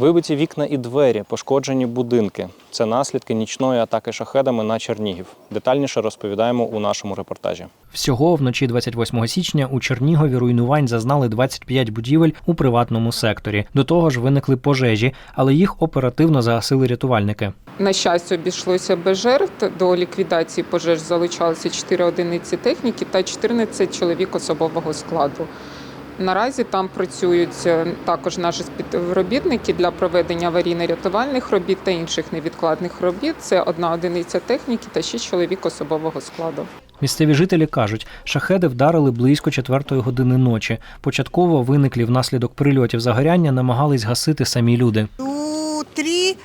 Вибиті вікна і двері, пошкоджені будинки. Це наслідки нічної атаки шахедами на Чернігів. Детальніше розповідаємо у нашому репортажі. Всього вночі 28 січня у Чернігові руйнувань зазнали 25 будівель у приватному секторі. До того ж, виникли пожежі, але їх оперативно загасили рятувальники. На щастя, обійшлося без жертв. До ліквідації пожеж залучалися 4 одиниці техніки та 14 чоловік особового складу. Наразі там працюють е, також наші співробітники для проведення аварійно-рятувальних робіт та інших невідкладних робіт. Це одна одиниця техніки та 6 чоловік особового складу. Місцеві жителі кажуть, шахеди вдарили близько четвертої години ночі. Початково виниклі внаслідок прильотів загоряння намагались гасити самі люди. У 3 э,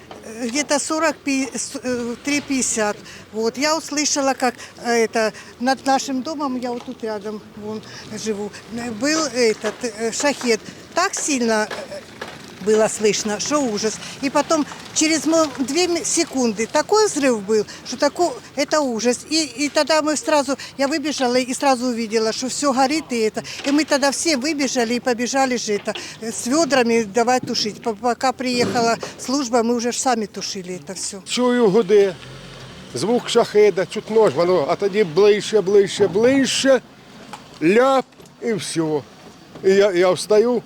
где-то 40, пи- с- э, 3,50. Вот, я услышала, как э, это над нашим домом, я вот тут рядом вон, живу, э, был этот э, шахет. Так сильно э, было слышно, что ужас. И потом через мо- две ми- секунды такой взрыв был, что такой, это ужас. И, и тогда мы сразу, я выбежала и сразу увидела, что все горит и это. И мы тогда все выбежали и побежали же это э, с ведрами давай тушить. По- Пока приехала служба, мы уже ж сами тушили это все. Чую гуди, звук шахеда, чутно ж воно, а тоді ближче, ближче, ближче, ляп і все. І я, я встаю, е,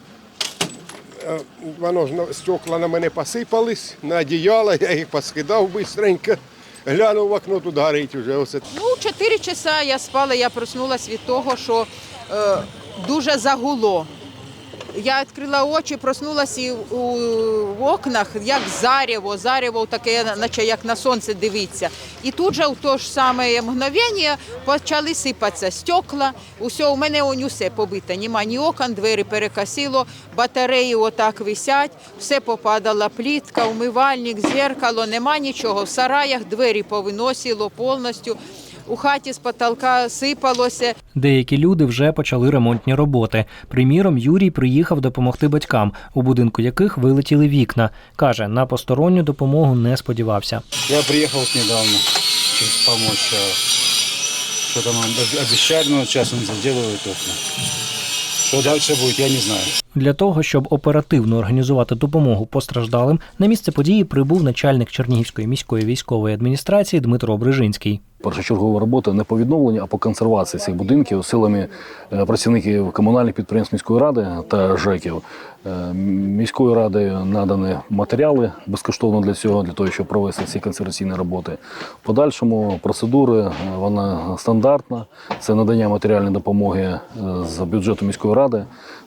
воно ж стекла на мене посипались, на одіяло, я їх поскидав швидко, глянув в окно, тут горить уже. Оце. Ну, чотири часа я спала, я проснулася від того, що е, дуже загуло. Я відкрила очі, проснулася і в окнах, як зарево, зарево таке, наче як на сонце дивиться. І тут же в то ж саме мгновення почали сипатися стекла. Усе, у мене он усе побите. Нема ні окон, двері перекосило, батареї отак висять, все попадала плітка, умивальник, зеркало, нема нічого. В сараях двері повиносило повністю. У хаті з потолка сипалося. Деякі люди вже почали ремонтні роботи. Приміром, Юрій приїхав допомогти батькам, у будинку яких вилетіли вікна. Каже, на посторонню допомогу не сподівався. Я приехал вот недавно, чуть помочь. а, там об- обещали, но сейчас окна. Что дальше будет, я не знаю. Для того, щоб оперативно організувати допомогу постраждалим, на місце події прибув начальник Чернігівської міської військової адміністрації Дмитро Брижинський. Першочергова робота не по відновленню, а по консервації цих будинків силами е, працівників комунальних підприємств міської ради та ЖЕКів. Е, Міською радою надані матеріали безкоштовно для цього, для того, щоб провести ці консерваційні роботи. В подальшому процедури е, вона стандартна. Це надання матеріальної допомоги з бюджету міської ради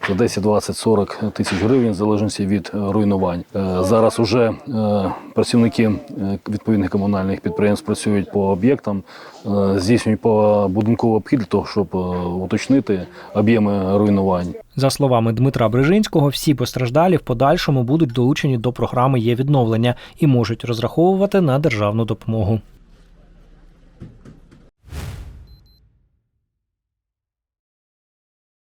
за 10, 20, 40 тисяч гривень, в залежності від руйнувань. Зараз уже працівники е, відповідних комунальних підприємств працюють по об'єктам, е, здійснюють по будинковий обхід для того, щоб е, уточнити об'єми руйнувань. За словами Дмитра Брижинського, всі постраждалі в подальшому будуть долучені до програми є відновлення і можуть розраховувати на державну допомогу.